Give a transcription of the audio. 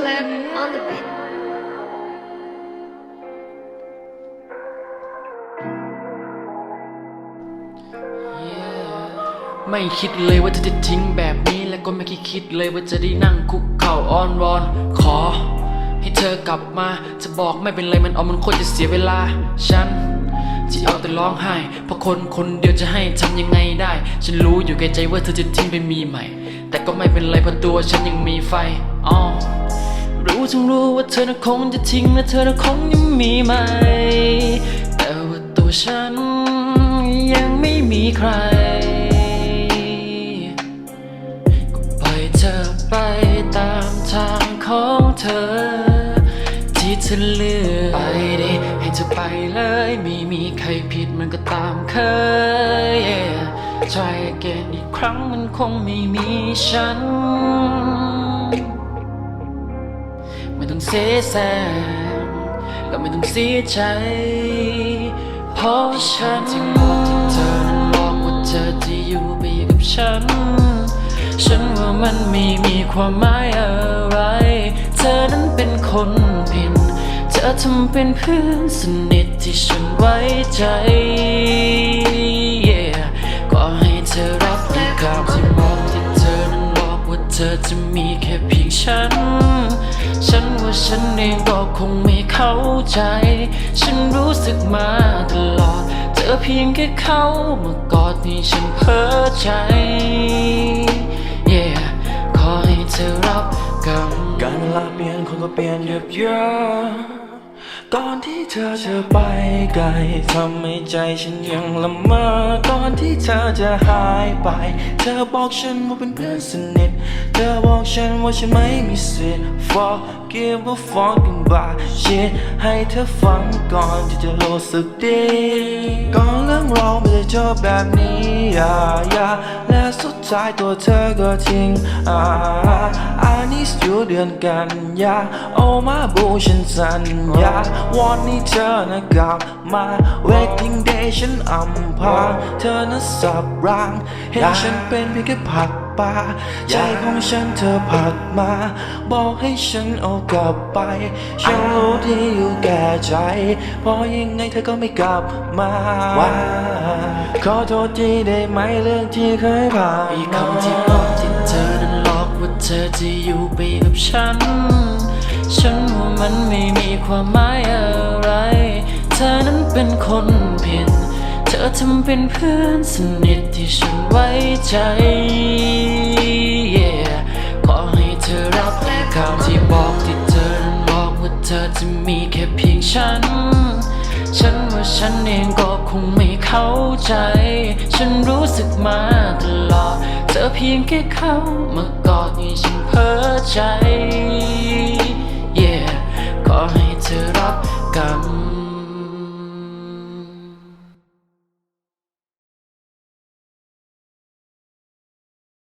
on the beat. ไม่คิดเลยว่าเธอจะทิ้งแบบนี้ และก็ไม่คิดคิดเลยว่าจะได้นั่งคุกเข่าอ้อนวอน ขอ ให้เธอกลับมา จะบอกไม่เป็นไรมันเอามันโคตรจะเสียเวลา ฉันที่เอาแต่ร้องไห้ เพราะคนคนเดียวจะให้ทำยังไงได้ ฉันรู้อยู่แก่ใจว่าเธอจะทิ้งไปมีใหม่ แต่ก็ไม่เป็นไรเพราะตัวฉันยังมีไฟอ๋อ รู้ทั้งรู้ว่าเธอน่ะคงจะทิ้งและเธอน่ะคงยังมีใหม่แต่ว่าตัวฉันยังไม่มีใคร ก็ปล่อยเธอไปตามทางของเธอ ที่เธอเลือกไปดิให้เธอไปเลยไม่มีใครผิดมันก็ตามเคย yeah. try again อีกครั้งมันคงไม่มีฉัน เสียแสงก็ไม่ต้องเสียใจ เพราะฉันที่บอกที่เธอนั้นบอกว่าเธอจะอยู่ไปกับฉัน ฉันว่ามันไม่มีความหมายอะไร เธอนั้นเป็นคนผิดเธอทำเป็นเพื่อนสนิทที่ฉันไว้ใจ yeah. ก็ให้เธอรับในคำที่บอกที่เธอนั้นบอกว่าเธอจะมีแค่เพียงฉัน ฉันว่าฉันเองก็คงไม่เข้าใจ ฉันรู้สึกมาตลอด เธอเพียงแค่เข้ามากอดให้ฉันเพ้อใจ yeah ขอให้เธอรับกรรมการเวลาเปลี่ยนคนก็เปลี่ยนเยอะ เยอนที่เธอจะไปไกลทำให้ใจฉันยังละเมอก่อนที่เธอจะหายไป เธอบอกฉันว่าเป็นเพื่อนสนิท เธอบอกฉันว่าฉันไม่มีสิทธิ์ forgive or fucking bad shit ให้เธอฟังก่อนที่จะรู้สึกดีก่อนเรื่องเราไม่ได้จบแบบนี้อย่าอย่าและสุด สายตัวเธอก็ทิ้งอ่า I need you เดือนกันยาโอมาบูฉันสัญญาวันนี้เธอนะกลับมา waiting day ฉันอำพาเธอนะสับรางเห็นฉันเป็นเพียงแค่ผัก ปลาใจของฉันเธอผลักมา บอกให้ฉันเอากลับไป ฉันรู้ที่อยู่แก่ใจ เพราะยังไงเธอก็ไม่กลับมาขอโทษทีได้ไหมเรื่องที่เคยผ่านอีกมาคำที่บอกที่เธอนั้นหลอกว่าเธอจะอยู่ไปกับฉัน ฉันว่ามันไม่มีความหมายอะไร เธอนั้นเป็นคนผิด เธอทำเป็นเพื่อนสนิทที่ฉันไว้ใจ yeah ขอให้เธอรับคำที่บอกที่เธอนั้นบอกว่าเธอจะมีแค่เพียงฉัน ฉันว่าฉันเองก็คงไม่เข้าใจ ฉันรู้สึกมาตลอด เธอเพียงแค่เข้ามากอดให้ฉันเพ้อใจ